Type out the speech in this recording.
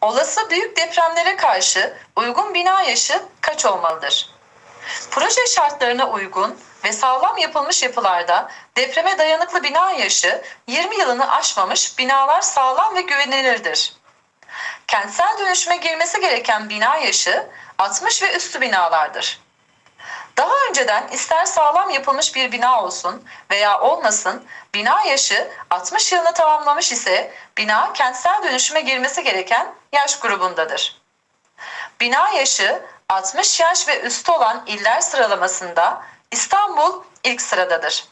Olası büyük depremlere karşı uygun bina yaşı kaç olmalıdır? Proje şartlarına uygun ve sağlam yapılmış yapılarda depreme dayanıklı bina yaşı 20 yılını aşmamış binalar sağlam ve güvenilirdir. Kentsel dönüşüme girmesi gereken bina yaşı 60 ve üstü binalardır. Daha önceden ister sağlam yapılmış bir bina olsun veya olmasın bina yaşı 60 yılını tamamlamış ise bina kentsel dönüşüme girmesi gereken yaş grubundadır. Bina yaşı 60 yaş ve üstü olan iller sıralamasında İstanbul ilk sıradadır.